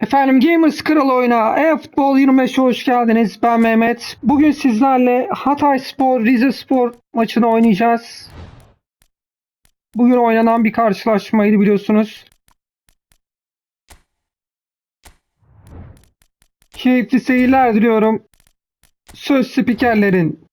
Efendim Gamers Kral oyuna e-futbol 25'e hoş geldiniz. Ben Mehmet. Bugün sizlerle Hatay Spor, Rize Spor maçını oynayacağız. Bugün oynanan bir karşılaşmaydı biliyorsunuz. Keyifli seyirler diliyorum. Söz spikerlerin.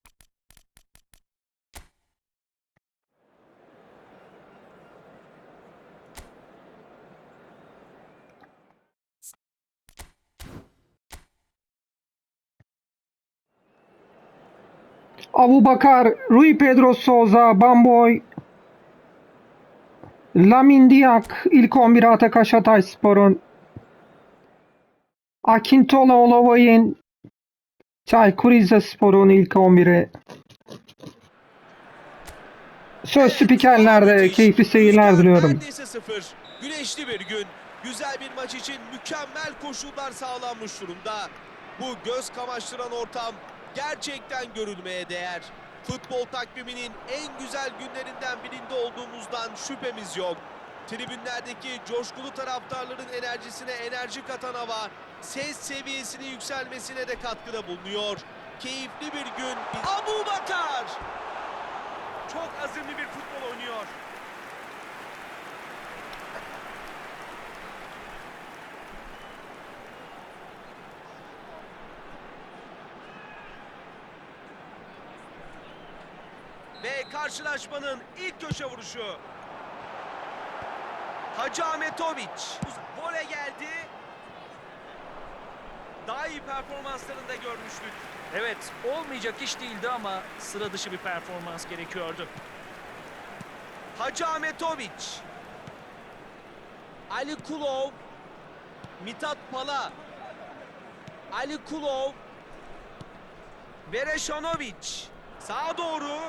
Abu Bakar, Rui Pedro Souza, Bamboy, Lamin Diak ilk 11 Atakaş Hatay Spor'un Akintola Olovoy'in Çaykur Rizespor'un ilk 11'i Söz spikerlerde keyifli seyirler diliyorum. Güneşli bir gün. Güzel bir maç için mükemmel koşullar sağlanmış durumda. Bu göz kamaştıran ortam gerçekten görülmeye değer. Futbol takviminin en güzel günlerinden birinde olduğumuzdan şüphemiz yok. Tribünlerdeki coşkulu taraftarların enerjisine enerji katan hava, ses seviyesinin yükselmesine de katkıda bulunuyor. Keyifli bir gün. Abu Bakar! Çok azimli bir futbol oynuyor. Ve karşılaşmanın ilk köşe vuruşu. Hacı Ahmetoviç. Vole geldi. Daha iyi performanslarında görmüştük. Evet, olmayacak iş değildi ama sıra dışı bir performans gerekiyordu. Hacı Ahmetoviç. Ali Kulov. Mithat Pala. Ali Kulov. Bereşanoviç. Sağa doğru.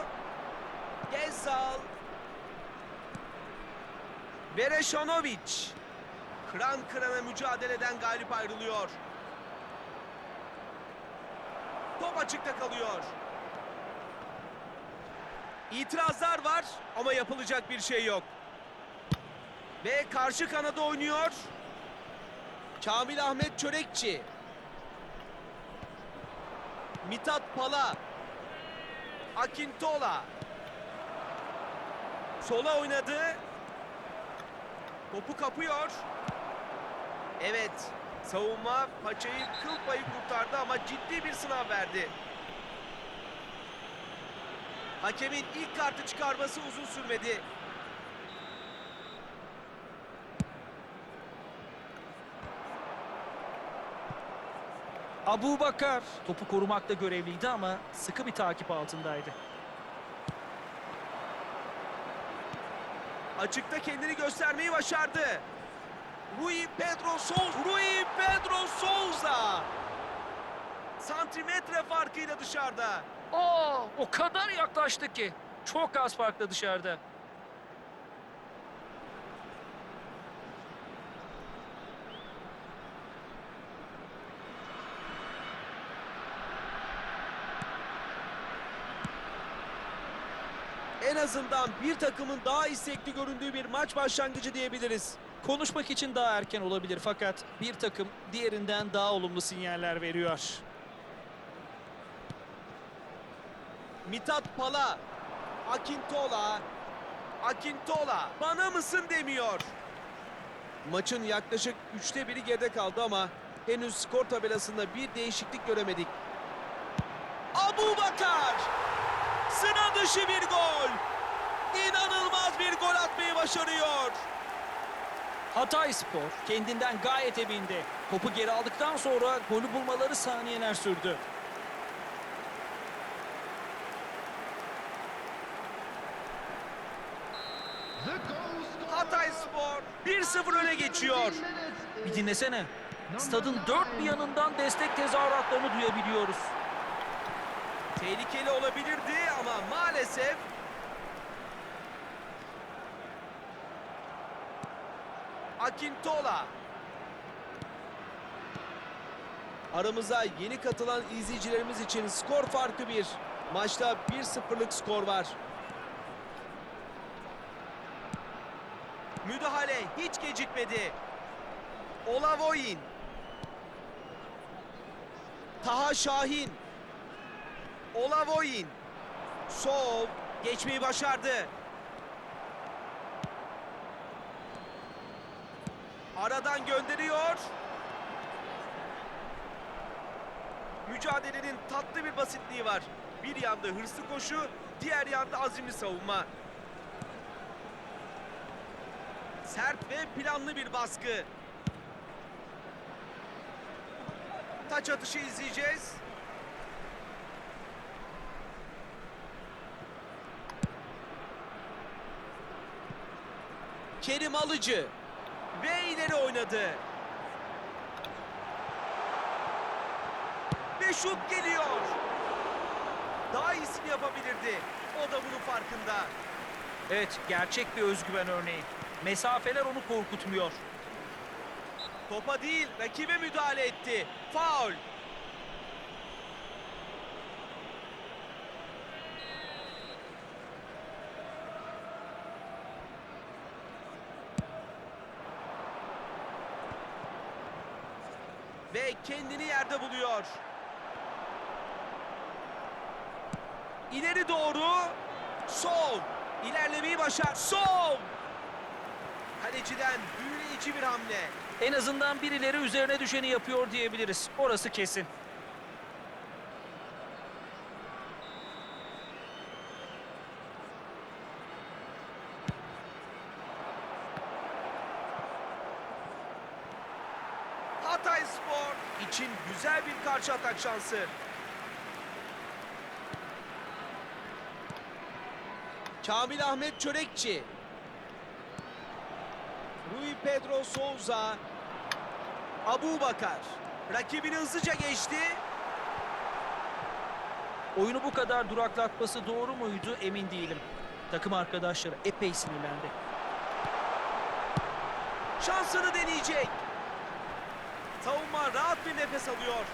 Gezal. Bereşanoviç. Kıran kırana mücadeleden galip ayrılıyor. Top açıkta kalıyor. İtirazlar var ama yapılacak bir şey yok. Ve karşı kanada oynuyor. Kamil Ahmet Çörekçi. Mithat Pala. Akintola. Sola oynadı. Topu kapıyor. Evet. Savunma paçayı kıl payı kurtardı ama ciddi bir sınav verdi. Hakemin ilk kartı çıkarması uzun sürmedi. Abu Bakar topu korumakta görevliydi ama sıkı bir takip altındaydı. Açıkta kendini göstermeyi başardı. Rui Pedro Souza. Rui Pedro Souza. Santimetre farkıyla dışarıda. Aa, o kadar yaklaştı ki. Çok az farklı dışarıda. Azından bir takımın daha istekli göründüğü bir maç başlangıcı diyebiliriz. Konuşmak için daha erken olabilir fakat bir takım diğerinden daha olumlu sinyaller veriyor. Mithat Pala. Akintola. Akintola. Bana mısın demiyor. Maçın yaklaşık üçte biri geride kaldı ama henüz skor tabelasında bir değişiklik göremedik. Abu Bakar. Sıra dışı bir gol. İnanılmaz bir gol atmayı başarıyor. Hatay Spor kendinden gayet emindi. Topu geri aldıktan sonra golü bulmaları saniyeler sürdü. Hatay Spor 1-0 öne geçiyor. Bir dinlesene. Stadın dört bir yanından destek tezahüratlarını duyabiliyoruz. Tehlikeli olabilirdi ama maalesef Akintola Aramıza yeni katılan izleyicilerimiz için skor farkı bir. Maçta 1-0'lık skor var. Müdahale hiç gecikmedi. Olavoyin Taha Şahin. Olavoyin. Sol. Geçmeyi başardı. Aradan gönderiyor. Mücadelenin tatlı bir basitliği var. Bir yanda hırslı koşu, diğer yanda azimli savunma. Sert ve planlı bir baskı. Taç atışı izleyeceğiz. Kerim Alıcı ve ileri oynadı. Ve şut geliyor. Daha iyisini yapabilirdi. O da bunun farkında. Evet, gerçek bir özgüven örneği. Mesafeler onu korkutmuyor. Topa değil, rakibe müdahale etti. Faul. Kendini yerde buluyor. İleri doğru. Sol. İlerlemeyi başar. Sol. Kaleciden büyüleyici bir hamle. En azından birileri üzerine düşeni yapıyor diyebiliriz. Orası kesin. Hatay Spor için güzel bir karşı atak şansı. Kamil Ahmet Çörekçi. Rui Pedro Souza. Abu Bakar. Rakibini hızlıca geçti. Oyunu bu kadar duraklatması doğru muydu emin değilim. Takım arkadaşları epey sinirlendi. Şansını deneyecek. Savunma rahat bir nefes alıyor.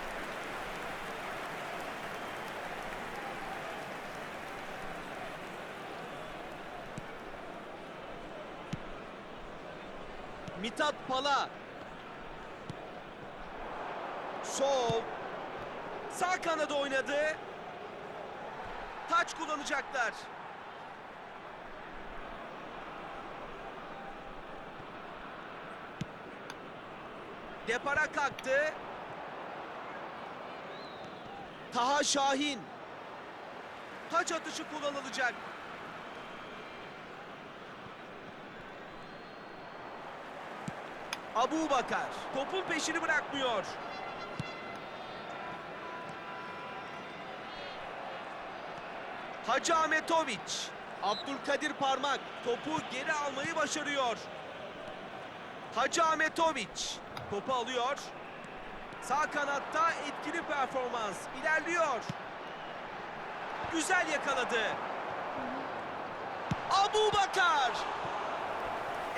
Mithat Pala. Sol. Sağ kanada oynadı. Taç kullanacaklar. Depara kalktı. Taha Şahin. Taç atışı kullanılacak. Abu Bakar topun peşini bırakmıyor. Hacı Ahmetoviç. Abdülkadir Parmak topu geri almayı başarıyor. Hacı Ahmetoviç topu alıyor. Sağ kanatta etkili performans ilerliyor. Güzel yakaladı. Abu Bakar.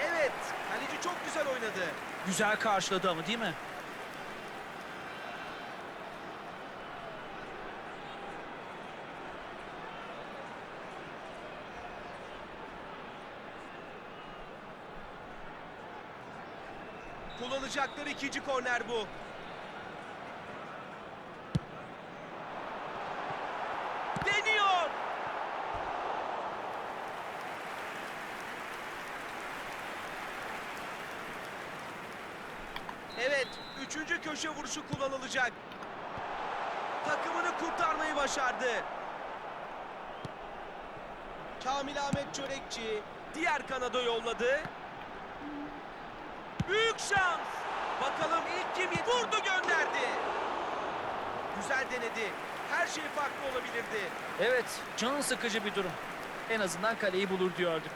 Evet, kaleci çok güzel oynadı. Güzel karşıladı ama değil mi? Kullanacakları ikinci korner bu. Deniyor. Evet, üçüncü köşe vuruşu kullanılacak. Takımını kurtarmayı başardı. Kamil Ahmet Çörekçi diğer kanada yolladı. Büyük şans. Bakalım ilk kim vurdu gönderdi. Güzel denedi. Her şey farklı olabilirdi. Evet, can sıkıcı bir durum. En azından kaleyi bulur diyorduk.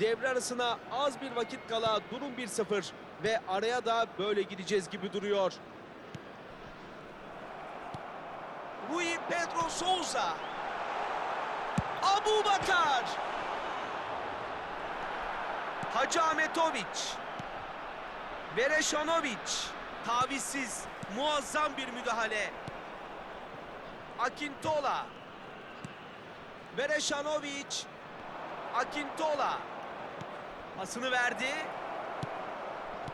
Devre arasına az bir vakit kala durum 1-0 ve araya da böyle gideceğiz gibi duruyor. Rui Pedro Souza. Abu Bakar. Hacı Ahmetoviç. Vereşanoviç. Tavizsiz muazzam bir müdahale. Akintola. Bereşanovic. Akintola. Pasını verdi.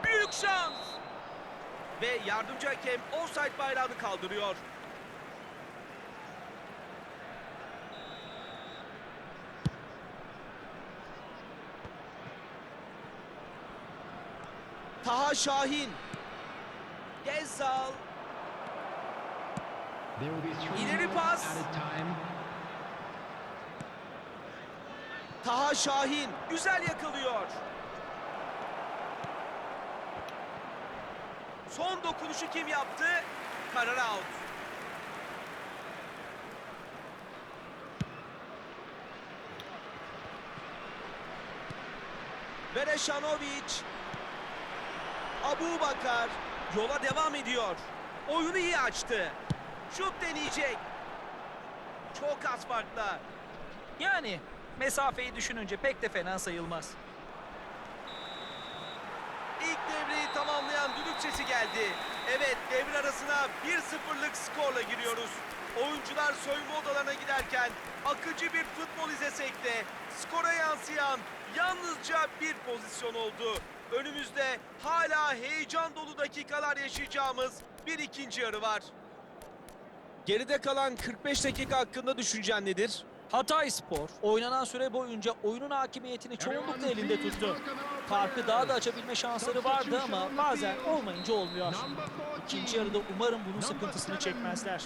Büyük şans. Ve yardımcı hakem offside bayrağını kaldırıyor. Taha Şahin. Gezzal. İleri pas. Taha Şahin güzel yakalıyor. Son dokunuşu kim yaptı? Karar out. Bereşanovic. Abu Bakar yola devam ediyor. Oyunu iyi açtı. Şut deneyecek. Çok az farkla. Yani mesafeyi düşününce pek de fena sayılmaz. İlk devreyi tamamlayan düdük sesi geldi. Evet devre arasına 1-0'lık skorla giriyoruz. Oyuncular soyunma odalarına giderken akıcı bir futbol izlesek de skora yansıyan yalnızca bir pozisyon oldu. Önümüzde hala heyecan dolu dakikalar yaşayacağımız bir ikinci yarı var. Geride kalan 45 dakika hakkında düşüncen nedir? Hatay Spor oynanan süre boyunca oyunun hakimiyetini çoğunlukla elinde tuttu. Farkı daha da açabilme şansları vardı ama bazen olmayınca olmuyor. İkinci yarıda umarım bunun sıkıntısını çekmezler.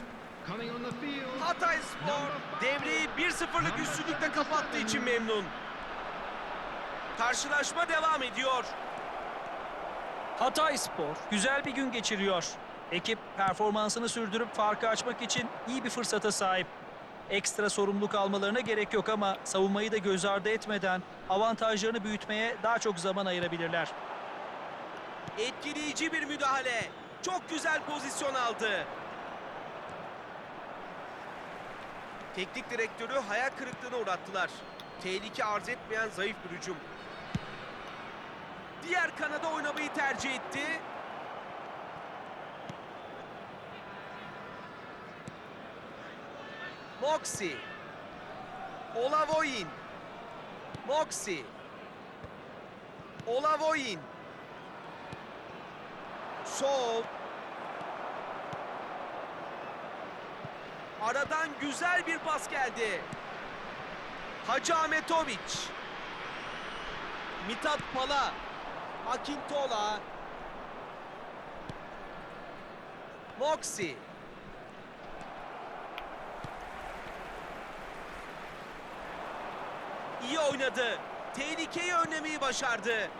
Hatay Spor devreyi 1-0'lık üstünlükle kapattığı için memnun. Karşılaşma devam ediyor. Hatay Spor güzel bir gün geçiriyor. Ekip performansını sürdürüp farkı açmak için iyi bir fırsata sahip. Ekstra sorumluluk almalarına gerek yok ama savunmayı da göz ardı etmeden avantajlarını büyütmeye daha çok zaman ayırabilirler. Etkileyici bir müdahale. Çok güzel pozisyon aldı. Teknik direktörü hayal kırıklığına uğrattılar. Tehlike arz etmeyen zayıf bir hücum. Diğer kanada oynamayı tercih etti. Moxie. Olavoyin. Moxie. Olavoyin. Sol. Aradan güzel bir pas geldi. Hacı Ahmetoviç. Mithat Pala. Akintola. Moxie. İyi oynadı. Tehlikeyi önlemeyi başardı.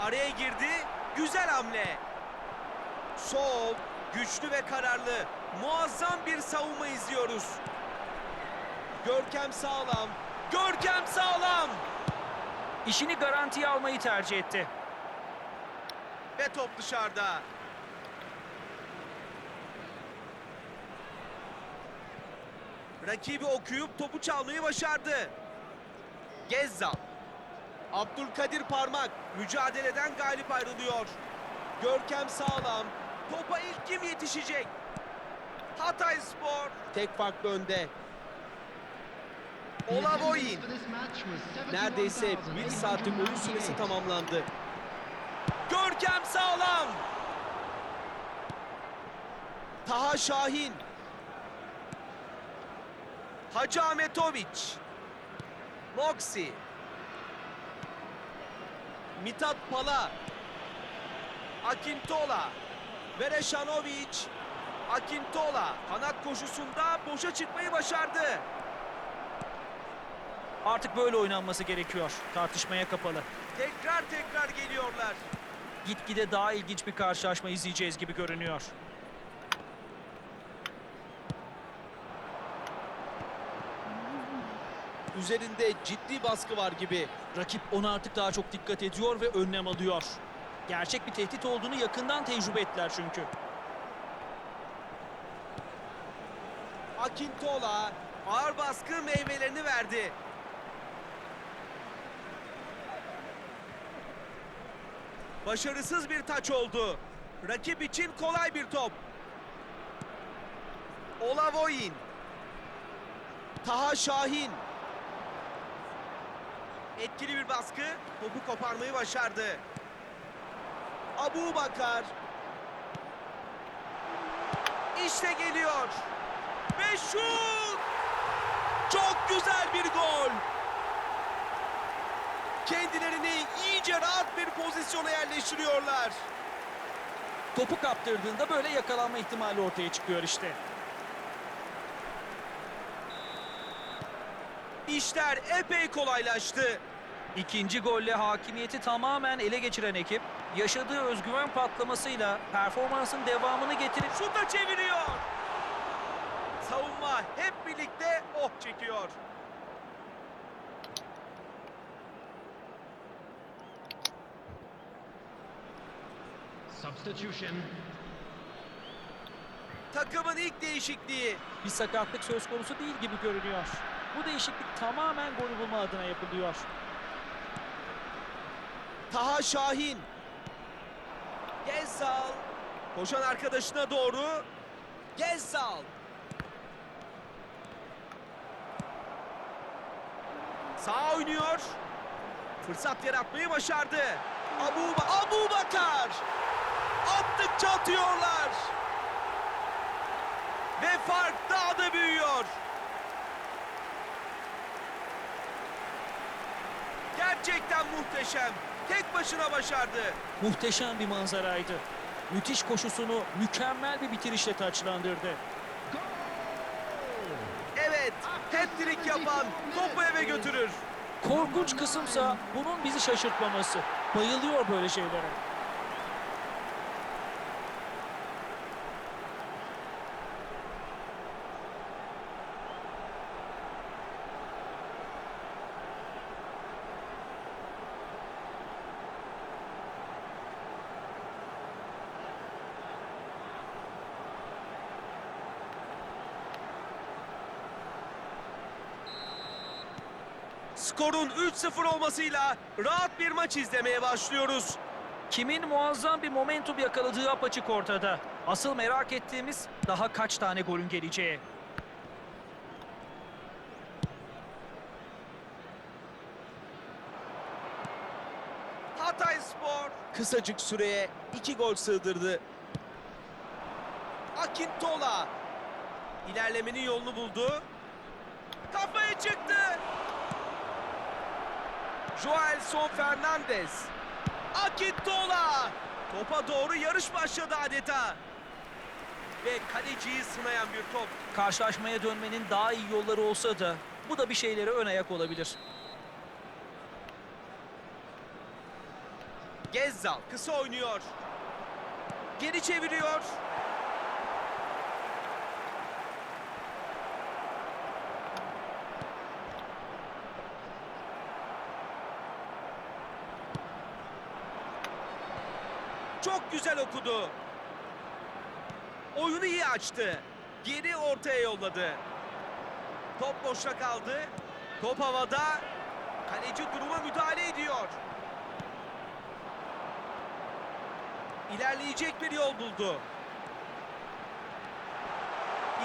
Araya girdi. Güzel hamle. Sol, güçlü ve kararlı. Muazzam bir savunma izliyoruz. Görkem sağlam. Görkem sağlam. İşini garantiye almayı tercih etti. Ve top dışarıda. Rakibi okuyup topu çalmayı başardı. Gezzal. Abdülkadir Parmak mücadeleden galip ayrılıyor. Görkem sağlam. Topa ilk kim yetişecek? Hatay Spor tek farklı önde. Olavoyin. Neredeyse bir saatlik oyun süresi tamamlandı. Görkem sağlam. Taha Şahin. Hacı Ahmetoviç. Moxie. Mithat Pala. Akintola. Bereşanoviç. Akintola kanat koşusunda boşa çıkmayı başardı. Artık böyle oynanması gerekiyor. Tartışmaya kapalı. Tekrar tekrar geliyorlar. Gitgide daha ilginç bir karşılaşma izleyeceğiz gibi görünüyor. Üzerinde ciddi baskı var gibi. Rakip ona artık daha çok dikkat ediyor ve önlem alıyor. Gerçek bir tehdit olduğunu yakından tecrübe ettiler çünkü. Akintola ağır baskı meyvelerini verdi. Başarısız bir taç oldu. Rakip için kolay bir top. Olavoyin. Taha Şahin. Etkili bir baskı. Topu koparmayı başardı. Abu Bakar. İşte geliyor. Ve şut! Çok güzel bir gol. Kendilerini iyice rahat bir pozisyona yerleştiriyorlar. Topu kaptırdığında böyle yakalanma ihtimali ortaya çıkıyor işte. İşler epey kolaylaştı. İkinci golle hakimiyeti tamamen ele geçiren ekip yaşadığı özgüven patlamasıyla performansın devamını getirip Şuta çeviriyor. Savunma hep birlikte oh çekiyor. Substitution. Takımın ilk değişikliği. bir sakatlık söz konusu değil gibi görünüyor. Bu değişiklik tamamen golü bulma adına yapılıyor. Taha Şahin. Gezzal. Koşan arkadaşına doğru. Gezzal. Sağ oynuyor. Fırsat yaratmayı başardı. Abu, Abu Bakar. Attıkça atıyorlar. Ve fark daha da büyüyor. Gerçekten muhteşem. Tek başına başardı. Muhteşem bir manzaraydı. Müthiş koşusunu mükemmel bir bitirişle taçlandırdı. Evet, hat-trick yapan topu eve götürür. Korkunç kısımsa bunun bizi şaşırtmaması. Bayılıyor böyle şeylere. Skorun 3-0 olmasıyla rahat bir maç izlemeye başlıyoruz. Kimin muazzam bir momentum yakaladığı apaçık ortada. Asıl merak ettiğimiz daha kaç tane golün geleceği. Hatay Spor kısacık süreye 2 gol sığdırdı. Akintola ilerlemenin yolunu buldu. Kafaya çıktı. Joelson Fernandez. Akintola. Topa doğru yarış başladı adeta. Ve kaleciyi sınayan bir top. Karşılaşmaya dönmenin daha iyi yolları olsa da bu da bir şeylere ön ayak olabilir. Gezzal kısa oynuyor. Geri çeviriyor. Çok güzel okudu. Oyunu iyi açtı. Geri ortaya yolladı. Top boşta kaldı. Top havada. Kaleci duruma müdahale ediyor. İlerleyecek bir yol buldu.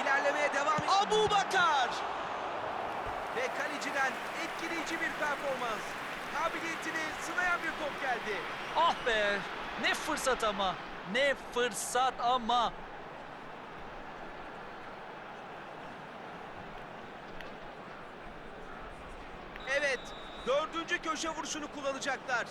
İlerlemeye devam ediyor. Abu Bakar! Ve kaleciden etkileyici bir performans. Kabiliyetini sınayan bir top geldi. Ah be! Ne fırsat ama! Ne fırsat ama! Evet, dördüncü köşe vuruşunu kullanacaklar.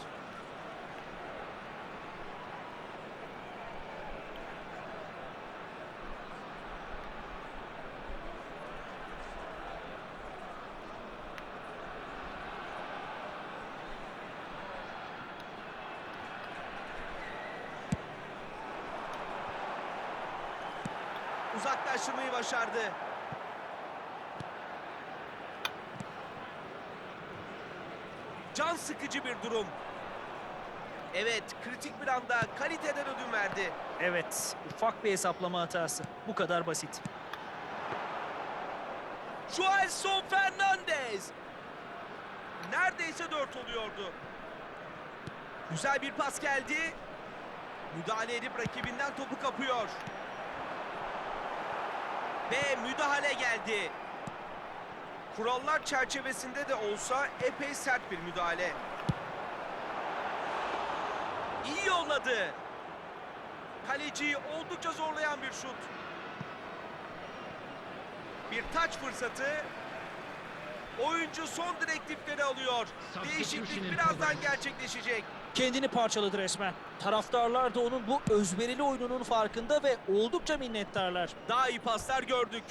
Uzaklaştırmayı başardı. Can sıkıcı bir durum. Evet, kritik bir anda kaliteden ödün verdi. Evet, ufak bir hesaplama hatası. Bu kadar basit. Joelson Fernandez. Neredeyse dört oluyordu. Güzel bir pas geldi. Müdahale edip rakibinden topu kapıyor. Ve müdahale geldi. Kurallar çerçevesinde de olsa epey sert bir müdahale. İyi yolladı. Kaleciyi oldukça zorlayan bir şut. Bir taç fırsatı. Oyuncu son direktifleri alıyor. Değişiklik birazdan gerçekleşecek. Kendini parçaladı resmen. Taraftarlar da onun bu özverili oyununun farkında ve oldukça minnettarlar. Daha iyi paslar gördük.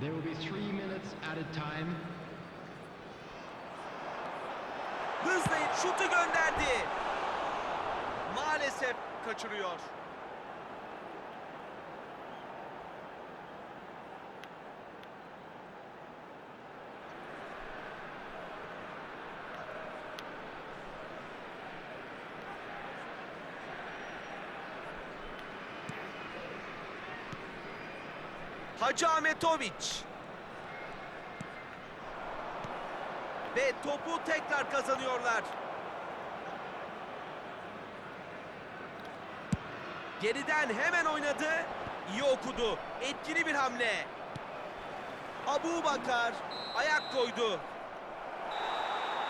There will be three minutes added time. Hızlayıp şutu gönderdi. Maalesef kaçırıyor. Hacı Ahmetoviç. Ve topu tekrar kazanıyorlar. Geriden hemen oynadı. İyi okudu. Etkili bir hamle. Abu Bakar ayak koydu.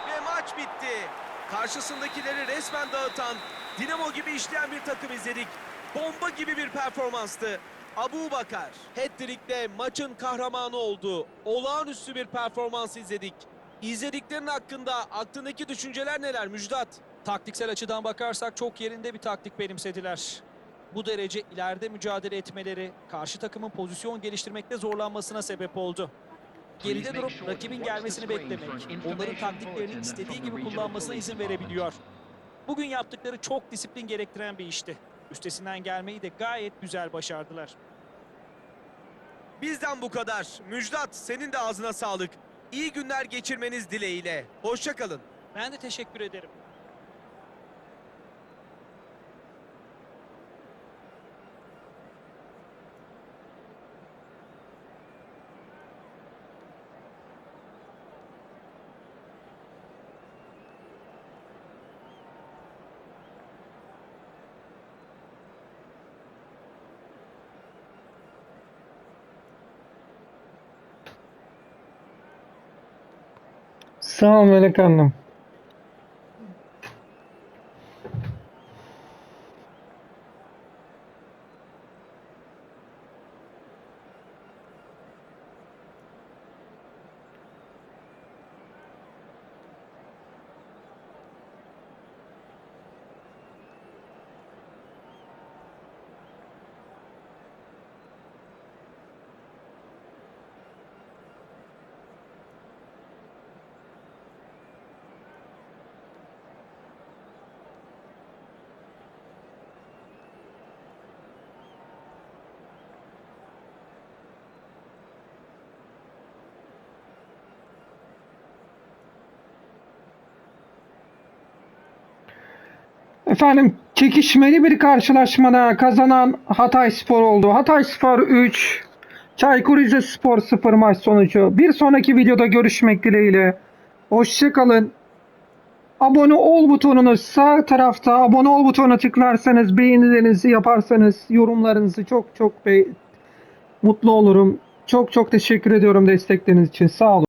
Ve maç bitti. Karşısındakileri resmen dağıtan, dinamo gibi işleyen bir takım izledik. Bomba gibi bir performanstı. Abu Bakar hat-trick'le maçın kahramanı oldu. Olağanüstü bir performans izledik. İzlediklerin hakkında aklındaki düşünceler neler Müjdat? Taktiksel açıdan bakarsak çok yerinde bir taktik benimsediler. Bu derece ileride mücadele etmeleri karşı takımın pozisyon geliştirmekte zorlanmasına sebep oldu. Geride durup rakibin gelmesini beklemek, onların taktiklerini istediği gibi kullanmasına izin verebiliyor. Bugün yaptıkları çok disiplin gerektiren bir işti. Üstesinden gelmeyi de gayet güzel başardılar. Bizden bu kadar. Müjdat senin de ağzına sağlık. İyi günler geçirmeniz dileğiyle. Hoşçakalın. Ben de teşekkür ederim. Sağ Efendim çekişmeli bir karşılaşmada kazanan Hatay Spor oldu. Hatay Spor 3, Çaykur Rizespor 0 maç sonucu. Bir sonraki videoda görüşmek dileğiyle. Hoşçakalın. Abone ol butonunu sağ tarafta abone ol butonuna tıklarsanız beğenilerinizi yaparsanız yorumlarınızı çok çok mutlu olurum. Çok çok teşekkür ediyorum destekleriniz için. Sağ olun.